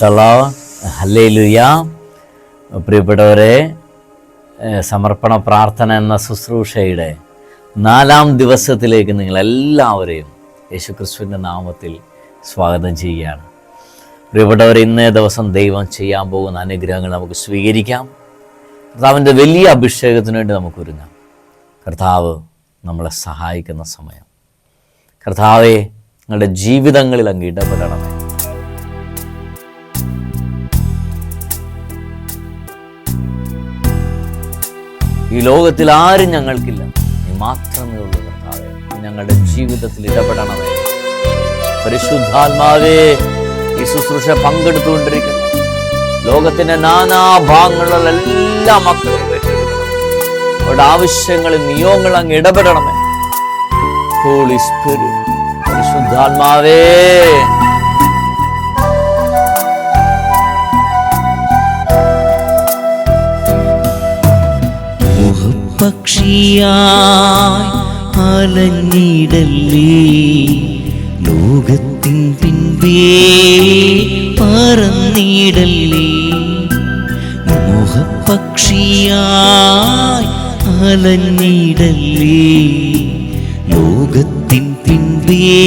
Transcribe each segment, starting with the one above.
പ്രൈസലോ hallelujah പ്രിയപ്പെട്ടവരെ സമർപ്പണ പ്രാർത്ഥന എന്ന ശുശ്രൂഷയുടെ നാലാം ദിവസത്തിലേക്ക് നിങ്ങൾ എല്ലാവരെയും യേശുക്രിസ്തുവിന്റെ നാമത്തിൽ സ്വാഗതം ചെയ്യുകയാണ്. പ്രിയപ്പെട്ടവർ ഇന്നേ ദിവസം ദൈവം ചെയ്യാൻ പോകുന്ന അനുഗ്രഹങ്ങൾ നമുക്ക് സ്വീകരിക്കാം. കർത്താവിന്റെ വലിയ അഭിഷേകത്തിന് വേണ്ടി നമുക്ക് ഒരുങ്ങാം. കർത്താവ് നമ്മളെ സഹായിക്കുന്ന സമയം. കർത്താവെ നിങ്ങളുടെ ജീവിതങ്ങളിൽ അങ്ങ് ഇടപെടണമേ ഈ ലോകത്തിൽ ആരും ഞങ്ങൾക്കില്ല. നീ മാത്രമേ ഉള്ളൂ കർത്താവേ. ഞങ്ങളുടെ ജീവിതത്തിൽ ഇടപെടണമേ പരിശുദ്ധാത്മാവേ ഈ ശുശ്രൂഷ പങ്കെടുത്തുകൊണ്ടിരിക്കുന്നു. ലോകത്തിന്റെ നാനാ ഭാഗങ്ങളിലുള്ള എല്ലാ മക്കളും. അവരുടെ ആവശ്യങ്ങളിൽ നിയോഗങ്ങൾ അങ്ങ് ഇടപെടണമേ. ഹോളി സ്പിരിറ്റ് പരിശുദ്ധാത്മാവേ. മുഖപക്ഷിയായി അലഞ്ഞിടല്ലേ. ലോകത്തിൻ പിൻപേ പറന്നിടല്ലേ. മോഹപക്ഷിയായി അലഞ്ഞിടല്ലേ. ലോകത്തിൻ പിൻപേ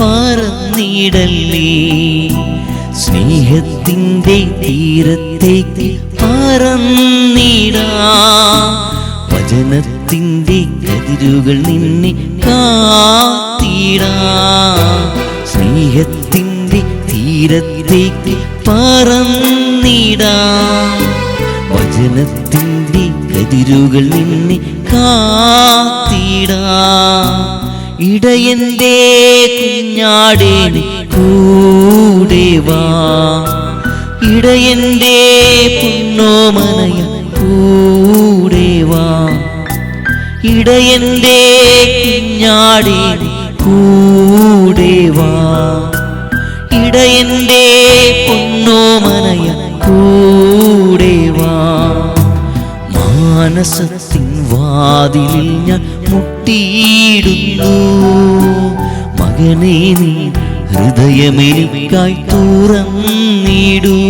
പറന്നിടല്ലേ. സ്നേഹത്തിന്റെ തീരത്തേക്ക് പറന്നിടാ. വചനത്തിന്റെ കതിരുകൾ നിന്നെ കാത്തിടാ. സ്നേഹത്തിന്റെ തീരത്തേക്ക് പറന്നിടാ. വചനത്തിന്റെ കതിരുകൾ നിന്നെ കാത്തിടാ. ഇടയന്റെ കുഞ്ഞാടേ കൂടെ വാ. ഇടയന്റെ പുണ്ണോമനയ ഇടയന്റെ കുഞ്ഞാടി കൂടെ വാ. ഇടയന്റെ പൊന്നോമനയ കൂടെ വാ. മാനസത്തിൻ വാതിലിൽ ഞാൻ മുട്ടിയിടുന്നു. മകനെ നീ ഹൃദയമെനിക്കായി തുറന്നിടൂ.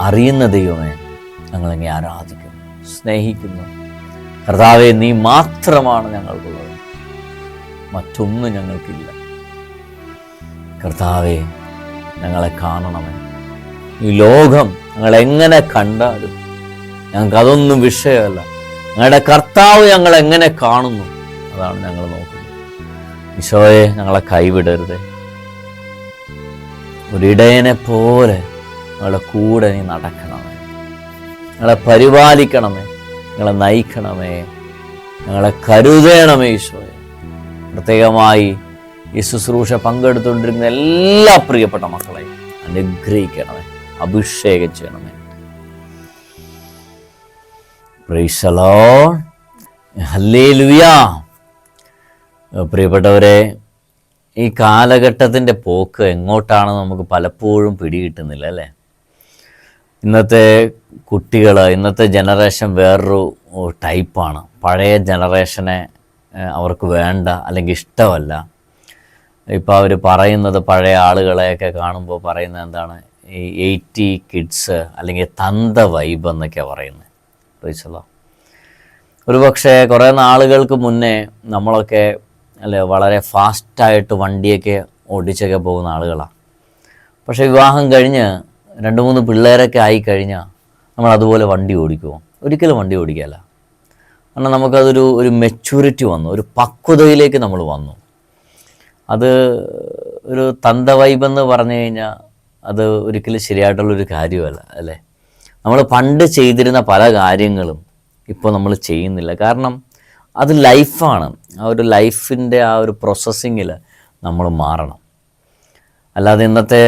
അറിയുന്ന ദൈവമേ ഞങ്ങളങ്ങെ ആരാധിക്കുന്നു സ്നേഹിക്കുന്നു. കർത്താവെ നീ മാത്രമാണ് ഞങ്ങൾക്കുള്ളത്. മറ്റൊന്നും ഞങ്ങൾക്കില്ല. കർത്താവെ ഞങ്ങളെ കാണണമേ. ഈ ലോകം ഞങ്ങളെങ്ങനെ കണ്ടാലും ഞങ്ങൾക്ക് അതൊന്നും വിഷയമല്ല. ഞങ്ങളുടെ കർത്താവ് ഞങ്ങൾ എങ്ങനെ കാണുന്നു അതാണ് ഞങ്ങൾ നോക്കുന്നത്. ഈശോയെ ഞങ്ങളെ കൈവിടരുത്. ഒരിടയനെ പോലെ ഞങ്ങളുടെ കൂടെ നീ നടക്കണമേ. നിങ്ങളെ പരിപാലിക്കണമേ. നിങ്ങളെ നയിക്കണമേ. ഞങ്ങളെ കരുതേണമേ ഈശോയെ. പ്രത്യേകമായി ഈ ശുശ്രൂഷ പങ്കെടുത്തുകൊണ്ടിരുന്ന എല്ലാ പ്രിയപ്പെട്ട മക്കളെ അനുഗ്രഹിക്കണമേ. അഭിഷേകം ചെയ്യണമേ. പ്രിയപ്പെട്ടവരെ ഈ കാലഘട്ടത്തിന്റെ പോക്ക് എങ്ങോട്ടാണെന്ന് നമുക്ക് പലപ്പോഴും പിടികിട്ടുന്നില്ല അല്ലേ? ഇന്നത്തെ കുട്ടികൾ ഇന്നത്തെ ജനറേഷൻ വേറൊരു ടൈപ്പാണ്. പഴയ ജനറേഷനെ അവർക്ക് വേണ്ട അല്ലെങ്കിൽ ഇഷ്ടമല്ല. ഇപ്പോൾ അവർ പറയുന്നത് പഴയ ആളുകളെയൊക്കെ കാണുമ്പോൾ പറയുന്നത് എന്താണ്? ഈ എയ്റ്റി കിഡ്സ് അല്ലെങ്കിൽ തന്ത വൈബ് എന്നൊക്കെയാണ് പറയുന്നത്. റീച്ചല്ലോ ഒരു പക്ഷേ കുറേ നാളുകൾക്ക് മുന്നേ നമ്മളൊക്കെ അല്ലെ വളരെ ഫാസ്റ്റായിട്ട് വണ്ടിയൊക്കെ ഓടിച്ചൊക്കെ പോകുന്ന ആളുകളാണ് പക്ഷേ വിവാഹം കഴിഞ്ഞ് രണ്ട് മൂന്ന് പിള്ളേരൊക്കെ ആയിക്കഴിഞ്ഞാൽ നമ്മൾ അതുപോലെ വണ്ടി ഓടിക്കുമോ ഒരിക്കലും വണ്ടി ഓടിക്കുകയല്ല. കാരണം നമുക്കതൊരു ഒരു മെച്യൂരിറ്റി വന്നു ഒരു പക്വതയിലേക്ക് നമ്മൾ വന്നു. അത് ഒരു തന്ത വൈബെന്ന് പറഞ്ഞു കഴിഞ്ഞാൽ അത് ഒരിക്കലും ശരിയായിട്ടുള്ളൊരു കാര്യമല്ല അല്ലേ? നമ്മൾ പണ്ട് ചെയ്തിരുന്ന പല കാര്യങ്ങളും ഇപ്പോൾ നമ്മൾ ചെയ്യുന്നില്ല. കാരണം അത് ലൈഫാണ് ആ ഒരു ലൈഫിന്റെ ആ ഒരു പ്രോസസ്സിങ്ങിൽ നമ്മൾ മാറണം. അല്ലാതെ ഇന്നത്തെ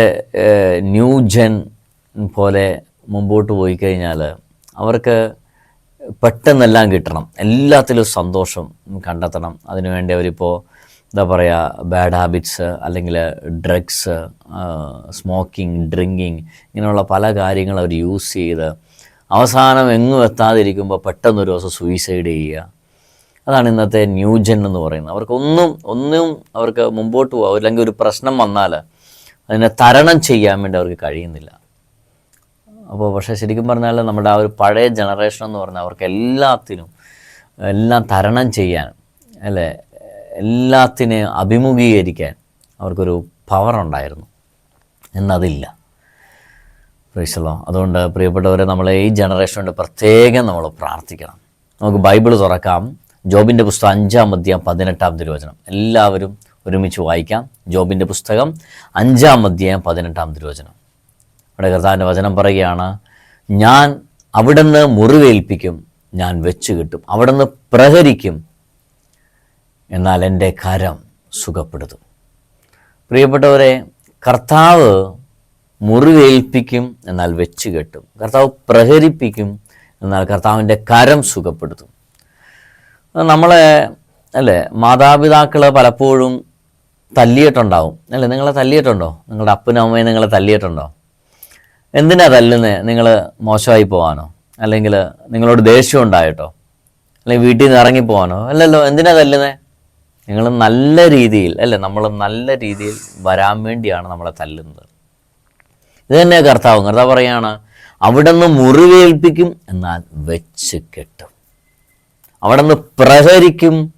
ന്യൂ ജെൻ പോലെ മുമ്പോട്ട് പോയി കഴിഞ്ഞാൽ അവർക്ക് പെട്ടെന്നെല്ലാം കിട്ടണം. എല്ലാത്തിലും സന്തോഷം കണ്ടെത്തണം. അതിനുവേണ്ടി അവരിപ്പോൾ എന്താ പറയുക ബാഡ് ഹാബിറ്റ്സ് അല്ലെങ്കിൽ ഡ്രഗ്സ് സ്മോക്കിംഗ് ഡ്രിങ്കിങ് ഇങ്ങനെയുള്ള പല കാര്യങ്ങൾ അവർ യൂസ് ചെയ്ത് അവസാനം എങ്ങും എത്താതിരിക്കുമ്പോൾ പെട്ടെന്നൊരു ദിവസം സൂയിസൈഡ് ചെയ്യുക. അതാണ് ഇന്നത്തെ ന്യൂജൻ എന്ന് പറയുന്നത്. അവർക്കൊന്നും ഒന്നും അവർക്ക് മുമ്പോട്ട് പോകാം അല്ലെങ്കിൽ ഒരു പ്രശ്നം വന്നാൽ അതിനെ തരണം ചെയ്യാൻ വേണ്ടി അവർക്ക് കഴിയുന്നില്ല. അപ്പോൾ പക്ഷേ ശരിക്കും പറഞ്ഞാൽ നമ്മുടെ ആ ഒരു പഴയ ജനറേഷൻ എന്ന് പറഞ്ഞാൽ അവർക്ക് എല്ലാത്തിനും എല്ലാം തരണം ചെയ്യാൻ അല്ലേ? എല്ലാത്തിനെ അഭിമുഖീകരിക്കാൻ അവർക്കൊരു പവർ ഉണ്ടായിരുന്നു. എന്നതില്ല. പ്രൈസലോ അതുകൊണ്ട് പ്രിയപ്പെട്ടവരെ നമ്മളെ ഈ ജനറേഷൻ കൊണ്ട് പ്രത്യേകം നമ്മൾ പ്രാർത്ഥിക്കണം. നമുക്ക് ബൈബിൾ തുറക്കാം. ജോബിന്റെ പുസ്തകം അഞ്ചാം അധ്യായം പതിനെട്ടാം തിരുവചനം. എല്ലാവരും ഒരുമിച്ച് വായിക്കാം. ജോബിന്റെ പുസ്തകം അഞ്ചാം അധ്യായം പതിനെട്ടാം തിരുവചനം. അവിടെ കർത്താവിന്റെ വചനം പറയുകയാണ് ഞാൻ അവിടുന്ന് മുറിവേൽപ്പിക്കും ഞാൻ വെച്ച് കിട്ടും. അവിടുന്ന് പ്രഹരിക്കും എന്നാൽ എന്റെ കരം സുഖപ്പെടുത്തും. പ്രിയപ്പെട്ടവരെ കർത്താവ് മുറിവേൽപ്പിക്കും എന്നാൽ വെച്ച് കെട്ടും. കർത്താവ് പ്രഹരിപ്പിക്കും എന്നാൽ കർത്താവിന്റെ കരം സുഖപ്പെടുത്തും. നമ്മളെ അല്ലേ മാതാപിതാക്കൾ പലപ്പോഴും തല്ലിയിട്ടുണ്ടാവും. അല്ലേ നിങ്ങളെ തല്ലിയിട്ടുണ്ടോ? നിങ്ങളുടെ അപ്പനും അമ്മയും നിങ്ങളെ തല്ലിയിട്ടുണ്ടോ? എന്തിനാ തല്ലുന്നത് നിങ്ങൾ മോശമായി പോവാനോ? അല്ലെങ്കിൽ നിങ്ങളോട് ദേഷ്യം ഉണ്ടായിട്ടോ? അല്ലെങ്കിൽ വീട്ടിൽ നിന്ന് ഇറങ്ങിപ്പോവാനോ അല്ലല്ലോ എന്തിനാ തല്ലുന്നത് നിങ്ങൾ നല്ല രീതിയിൽ അല്ലേ നമ്മൾ നല്ല രീതിയിൽ വരാൻ വേണ്ടിയാണ് നമ്മളെ തല്ലുന്നത്. ഇത് തന്നെ കർത്താവ് കർത്താവ് പറയാണ് അവിടെ നിന്ന് മുറിവേൽപ്പിക്കും എന്നാൽ വെച്ച് കെട്ടും. അവിടെ നിന്ന് പ്രഹരിക്കും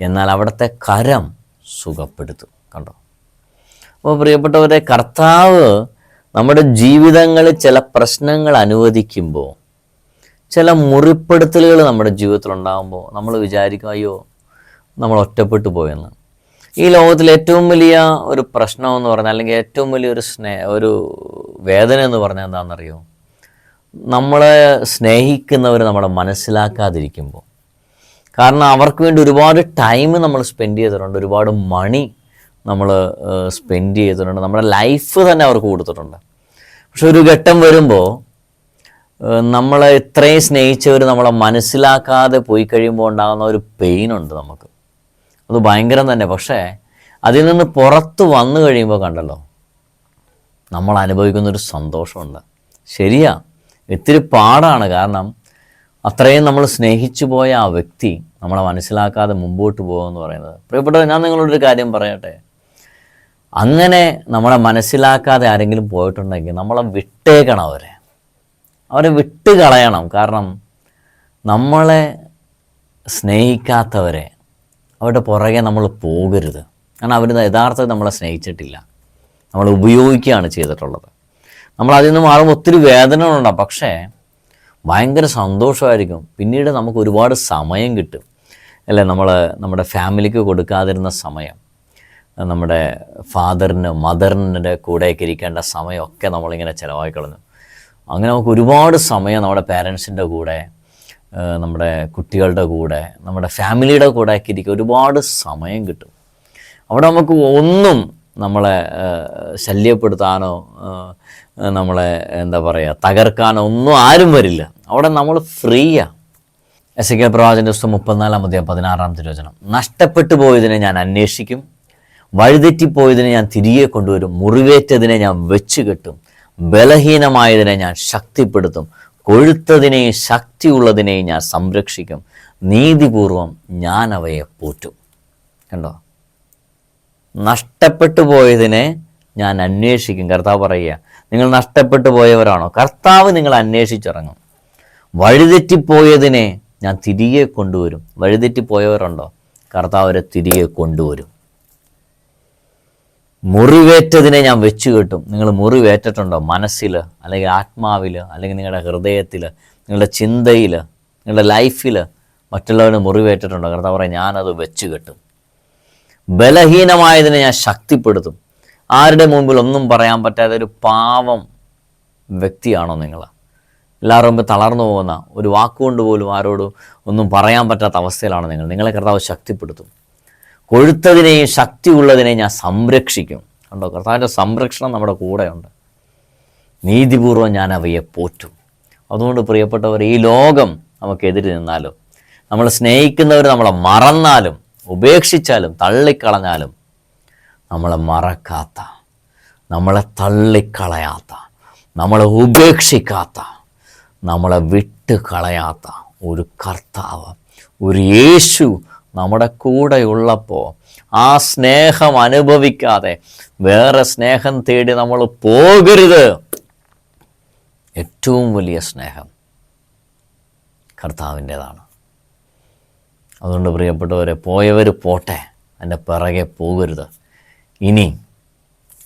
എന്നാൽ അവിടുത്തെ കരം സുഖപ്പെടുത്തും. കണ്ടോ? അപ്പോൾ പ്രിയപ്പെട്ടവരെ കർത്താവ് നമ്മുടെ ജീവിതങ്ങളിൽ ചില പ്രശ്നങ്ങൾ അനുവദിക്കുമ്പോൾ ചില മുറിപ്പെടുത്തലുകൾ നമ്മുടെ ജീവിതത്തിൽ ഉണ്ടാകുമ്പോൾ നമ്മൾ വിചാരിക്കും അയ്യോ നമ്മൾ ഒറ്റപ്പെട്ടു പോയെന്ന്. ഈ ലോകത്തിൽ ഏറ്റവും വലിയ ഒരു പ്രശ്നമെന്ന് പറഞ്ഞാൽ അല്ലെങ്കിൽ ഏറ്റവും വലിയൊരു സ്നേ ഒരു വേദന എന്ന് പറഞ്ഞാൽ എന്താണെന്നറിയോ? നമ്മളെ സ്നേഹിക്കുന്നവർ നമ്മളെ മനസ്സിലാക്കാതിരിക്കുമ്പോൾ കാരണം അവർക്ക് വേണ്ടി ഒരുപാട് ടൈം നമ്മൾ സ്പെൻഡ് ചെയ്തിട്ടുണ്ട് ഒരുപാട് മണി നമ്മൾ സ്പെൻഡ് ചെയ്തിട്ടുണ്ട് നമ്മുടെ ലൈഫ് തന്നെ അവർക്ക് കൊടുത്തിട്ടുണ്ട്. പക്ഷെ ഒരു ഘട്ടം വരുമ്പോൾ നമ്മളെ ഇത്രയും സ്നേഹിച്ചവർ നമ്മളെ മനസ്സിലാക്കാതെ പോയി കഴിയുമ്പോൾ ഉണ്ടാകുന്ന ഒരു പെയിൻ ഉണ്ട് നമുക്ക്. അത് ഭയങ്കരം തന്നെ. പക്ഷേ അതിൽ നിന്ന് പുറത്ത് വന്നു കഴിയുമ്പോൾ കണ്ടല്ലോ നമ്മൾ അനുഭവിക്കുന്നൊരു സന്തോഷമുണ്ട്. ശരിയാ ഇത്തിരി പാടാണ്. കാരണം അത്രയും നമ്മൾ സ്നേഹിച്ചു പോയ ആ വ്യക്തി നമ്മളെ മനസ്സിലാക്കാതെ മുമ്പോട്ട് പോകുമെന്ന് പറയുന്നത്. പ്രിയപ്പെട്ടത് ഞാൻ നിങ്ങളോടൊരു കാര്യം പറയട്ടെ? അങ്ങനെ നമ്മളെ മനസ്സിലാക്കാതെ ആരെങ്കിലും പോയിട്ടുണ്ടെങ്കിൽ നമ്മളെ വിട്ടേക്കണം അവരെ. അവരെ വിട്ട് കളയണം കാരണം നമ്മളെ സ്നേഹിക്കാത്തവരെ അവരുടെ പുറകെ നമ്മൾ പോകരുത്. കാരണം അവർ യഥാർത്ഥത്തിൽ നമ്മളെ സ്നേഹിച്ചിട്ടില്ല. നമ്മൾ ഉപയോഗിക്കുകയാണ് ചെയ്തിട്ടുള്ളത്. നമ്മൾ അതിൽ നിന്ന് മാറുമ്പോൾ ഒത്തിരി വേദനകളുണ്ടാവും പക്ഷേ ഭയങ്കര സന്തോഷമായിരിക്കും. പിന്നീട് നമുക്ക് ഒരുപാട് സമയം കിട്ടും. അല്ലേ? നമ്മൾ നമ്മുടെ ഫാമിലിക്ക് കൊടുക്കാതിരുന്ന സമയം. നമ്മുടെ ഫാദറിന് മദറിന്റെ കൂടെയൊക്കെ ഇരിക്കേണ്ട സമയമൊക്കെ നമ്മളിങ്ങനെ കളഞ്ഞു അങ്ങനെ നമുക്ക് ഒരുപാട് സമയം നമ്മുടെ പേരൻസിന്റെ കൂടെ നമ്മുടെ കുട്ടികളുടെ കൂടെ നമ്മുടെ ഫാമിലിയുടെ കൂടെ ഒക്കെ ഇരിക്കുക ഒരുപാട് സമയം കിട്ടും. അവിടെ നമുക്ക് ഒന്നും നമ്മളെ ശല്യപ്പെടുത്താനോ നമ്മളെ എന്താ പറയുക തകർക്കാനോ ഒന്നും ആരും വരില്ല. അവിടെ നമ്മൾ ഫ്രീയാണ് എസ് കെ പ്രവാചന്റെ ദിവസം മുപ്പത്തിനാലാം അധ്യായം പതിനാറാം തിരുവചനം. നഷ്ടപ്പെട്ടു പോയതിനെ ഞാൻ അന്വേഷിക്കും. വഴിതെറ്റിപ്പോയതിനെ ഞാൻ തിരികെ കൊണ്ടുവരും മുറിവേറ്റതിനെ ഞാൻ വെച്ച് കെട്ടും ബലഹീനമായതിനെ ഞാൻ ശക്തിപ്പെടുത്തും കൊഴുത്തതിനെയും ശക്തിയുള്ളതിനെയും ഞാൻ സംരക്ഷിക്കും നീതിപൂർവം ഞാൻ അവയെ പോറ്റും. കണ്ടോ? നഷ്ടപ്പെട്ടു പോയതിനെ ഞാൻ അന്വേഷിക്കും. കർത്താവ് പറയുക നിങ്ങൾ നഷ്ടപ്പെട്ടു പോയവരാണോ? കർത്താവ് നിങ്ങൾ അന്വേഷിച്ചിറങ്ങും. വഴിതെറ്റിപ്പോയതിനെ ഞാൻ തിരികെ കൊണ്ടുവരും. വഴിതെറ്റിപ്പോയവരുണ്ടോ? കർത്താവ് അവരെ തിരികെ കൊണ്ടുവരും. മുറിവേറ്റതിനെ ഞാൻ വെച്ച് കെട്ടും. നിങ്ങൾ മുറിവേറ്റിട്ടുണ്ടോ മനസ്സിൽ അല്ലെങ്കിൽ ആത്മാവിൽ അല്ലെങ്കിൽ നിങ്ങളുടെ ഹൃദയത്തിൽ നിങ്ങളുടെ ചിന്തയിൽ നിങ്ങളുടെ ലൈഫിൽ മറ്റുള്ളവന് മുറിവേറ്റിട്ടുണ്ടോ? കർത്താവ് പറയാം ഞാനത് വെച്ച് കെട്ടും. ബലഹീനമായതിനെ ഞാൻ ശക്തിപ്പെടുത്തും. ആരുടെ മുമ്പിൽ ഒന്നും പറയാൻ പറ്റാത്ത ഒരു പാവം വ്യക്തിയാണോ നിങ്ങൾ? എല്ലാവരും മുമ്പ് തളർന്നു പോകുന്ന ഒരു വാക്കുകൊണ്ട് പോലും ആരോടും ഒന്നും പറയാൻ പറ്റാത്ത അവസ്ഥയിലാണോ നിങ്ങൾ? നിങ്ങളെ കർത്താവ് ശക്തിപ്പെടുത്തും. കൊഴുത്തതിനെയും ശക്തിയുള്ളതിനെയും ഞാൻ സംരക്ഷിക്കും. കണ്ടോ? കർത്താവിന്റെ സംരക്ഷണം നമ്മുടെ കൂടെയുണ്ട്. നീതിപൂർവം ഞാൻ അവയെ പോറ്റും. അതുകൊണ്ട് പ്രിയപ്പെട്ടവർ ഈ ലോകം നമുക്കെതിരെ നിന്നാലും നമ്മൾ സ്നേഹിക്കുന്നവർ നമ്മളെ മറന്നാലും ഉപേക്ഷിച്ചാലും തള്ളിക്കളഞ്ഞാലും നമ്മളെ മറക്കാത്ത നമ്മളെ തള്ളിക്കളയാത്ത നമ്മളെ ഉപേക്ഷിക്കാത്ത നമ്മളെ വിട്ട് കളയാത്ത ഒരു കർത്താവ് ഒരു യേശു നമ്മുടെ കൂടെയുള്ളപ്പോൾ ആ സ്നേഹം അനുഭവിക്കാതെ വേറെ സ്നേഹം തേടി നമ്മൾ പോകരുത്. ഏറ്റവും വലിയ സ്നേഹം കർത്താവിന്റെതാണ്. അതുകൊണ്ട് പ്രിയപ്പെട്ടവരെ പോയവർ പോട്ടെ എന്റെ പിറകെ പോകരുത്. ഇനി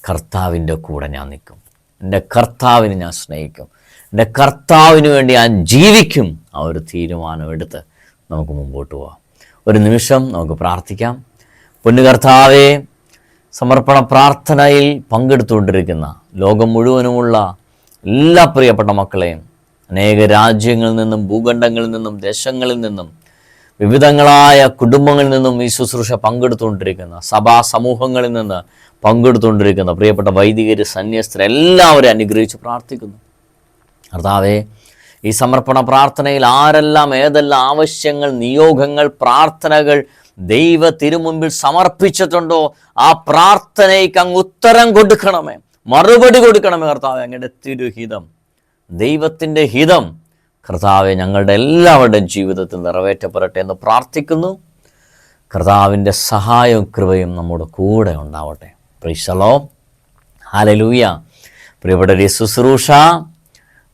കർത്താവിന്റെ കൂടെ ഞാൻ നിൽക്കും. എന്റെ കർത്താവിനെ ഞാൻ സ്നേഹിക്കും. എന്റെ കർത്താവിന് വേണ്ടി ഞാൻ ജീവിക്കും. ആ ഒരു തീരുമാനം എടുത്ത് നമുക്ക് മുമ്പോട്ട് പോവാം. ഒരു നിമിഷം നമുക്ക് പ്രാർത്ഥിക്കാം. പൊന്നുകർത്താവെ സമർപ്പണ പ്രാർത്ഥനയിൽ പങ്കെടുത്തുകൊണ്ടിരിക്കുന്ന ലോകം മുഴുവനുമുള്ള എല്ലാ പ്രിയപ്പെട്ട മക്കളെയും അനേക രാജ്യങ്ങളിൽ നിന്നും ഭൂഖണ്ഡങ്ങളിൽ നിന്നും ദേശങ്ങളിൽ നിന്നും വിവിധങ്ങളായ കുടുംബങ്ങളിൽ നിന്നും ഈ ശുശ്രൂഷ പങ്കെടുത്തുകൊണ്ടിരിക്കുന്ന സഭാ സമൂഹങ്ങളിൽ നിന്ന് പങ്കെടുത്തുകൊണ്ടിരിക്കുന്ന പ്രിയപ്പെട്ട വൈദികർ സന്യസ്തർ അനുഗ്രഹിച്ച് പ്രാർത്ഥിക്കുന്നു. കർത്താവേ ഈ സമർപ്പണ പ്രാർത്ഥനയിൽ ആരെല്ലാം ഏതെല്ലാം ആവശ്യങ്ങൾ നിയോഗങ്ങൾ പ്രാർത്ഥനകൾ ദൈവ തിരുമുമ്പിൽ സമർപ്പിച്ചിട്ടുണ്ടോ ആ പ്രാർത്ഥനയ്ക്ക് അങ്ങ് ഉത്തരം കൊടുക്കണമേ. മറുപടി കൊടുക്കണമേ കർത്താവ് അങ്ങയുടെ തിരുഹിതം. ദൈവത്തിന്റെ ഹിതം കർത്താവെ ഞങ്ങളുടെ എല്ലാവരുടെയും ജീവിതത്തിൽ നിറവേറ്റപ്പെടട്ടെ എന്ന് പ്രാർത്ഥിക്കുന്നു. കർത്താവിന്റെ സഹായവും കൃപയും നമ്മുടെ കൂടെ ഉണ്ടാവട്ടെ. പ്രീശലോ ഹാലലൂയ പ്രിയപ്പെട്ട ശുശ്രൂഷ.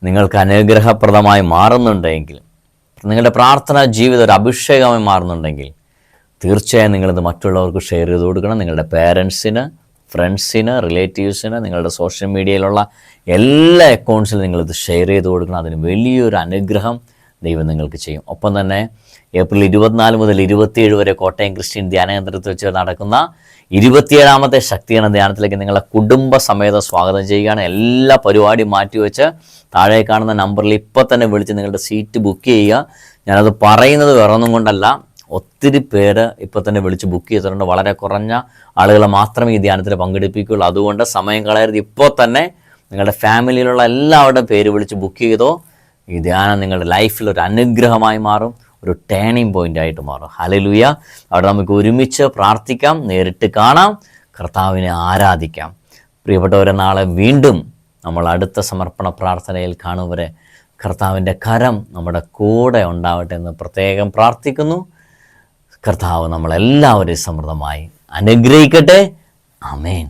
നിങ്ങൾക്ക് അനുഗ്രഹപ്രദമായി മാറുന്നുണ്ടെങ്കിൽ നിങ്ങളുടെ പ്രാർത്ഥനാ ജീവിതം ഒരു അഭിഷേകമായി മാറുന്നുണ്ടെങ്കിൽ തീർച്ചയായും നിങ്ങളിത് മറ്റുള്ളവർക്ക് ഷെയർ ചെയ്ത് കൊടുക്കണം. നിങ്ങളുടെ പേരൻസിന് ഫ്രണ്ട്സിന് റിലേറ്റീവ്സിന് നിങ്ങളുടെ സോഷ്യൽ മീഡിയയിലുള്ള എല്ലാ അക്കൗണ്ട്സിലും നിങ്ങളിത് ഷെയർ ചെയ്ത് കൊടുക്കണം. അതിന് വലിയൊരു അനുഗ്രഹം ദൈവം നിങ്ങൾക്ക് ചെയ്യും. ഒപ്പം തന്നെ ഏപ്രിൽ ഇരുപത്തിനാല് മുതൽ ഇരുപത്തിയേഴ് വരെ കോട്ടയം ക്രിസ്ത്യൻ ധ്യാനകേന്ദ്രത്തിൽ വെച്ച് നടക്കുന്ന ഇരുപത്തിയേഴാമത്തെ ശക്തിയാണ് ധ്യാനത്തിലേക്ക് നിങ്ങളെ കുടുംബ സമേതം സ്വാഗതം ചെയ്യുകയാണ്. എല്ലാ പരിപാടിയും മാറ്റിവെച്ച് താഴെ കാണുന്ന നമ്പറിൽ ഇപ്പോൾ തന്നെ വിളിച്ച് നിങ്ങളുടെ സീറ്റ് ബുക്ക് ചെയ്യുക. ഞാനത് പറയുന്നത് വേറൊന്നും കൊണ്ടല്ല. ഒത്തിരി പേര് ഇപ്പോൾ തന്നെ വിളിച്ച് ബുക്ക് ചെയ്തിട്ടുണ്ട്. വളരെ കുറഞ്ഞ ആളുകളെ മാത്രമേ ഈ ധ്യാനത്തിൽ പങ്കെടുപ്പിക്കുകയുള്ളൂ. അതുകൊണ്ട് സമയം കളയരുത്. ഇപ്പോൾ തന്നെ നിങ്ങളുടെ ഫാമിലിയിലുള്ള എല്ലാവരുടെയും പേര് വിളിച്ച് ബുക്ക് ചെയ്തോ. ഈ ധ്യാനം നിങ്ങളുടെ ലൈഫിൽ ഒരു അനുഗ്രഹമായി മാറും. ഒരു ടേണിംഗ് പോയിന്റ് ആയിട്ട് മാറും. ഹലലുയ അവിടെ നമുക്ക് ഒരുമിച്ച് പ്രാർത്ഥിക്കാം നേരിട്ട് കാണാം കർത്താവിനെ ആരാധിക്കാം. പ്രിയപ്പെട്ടവരെ നാളെ വീണ്ടും നമ്മൾ അടുത്ത സമർപ്പണ പ്രാർത്ഥനയിൽ കാണുവരെ കർത്താവിന്റെ കരം നമ്മുടെ കൂടെ ഉണ്ടാവട്ടെ എന്ന് പ്രത്യേകം പ്രാർത്ഥിക്കുന്നു. കർത്താവ് നമ്മളെല്ലാവരെയും സമൃദ്ധമായി അനുഗ്രഹിക്കട്ടെ. അമേൻ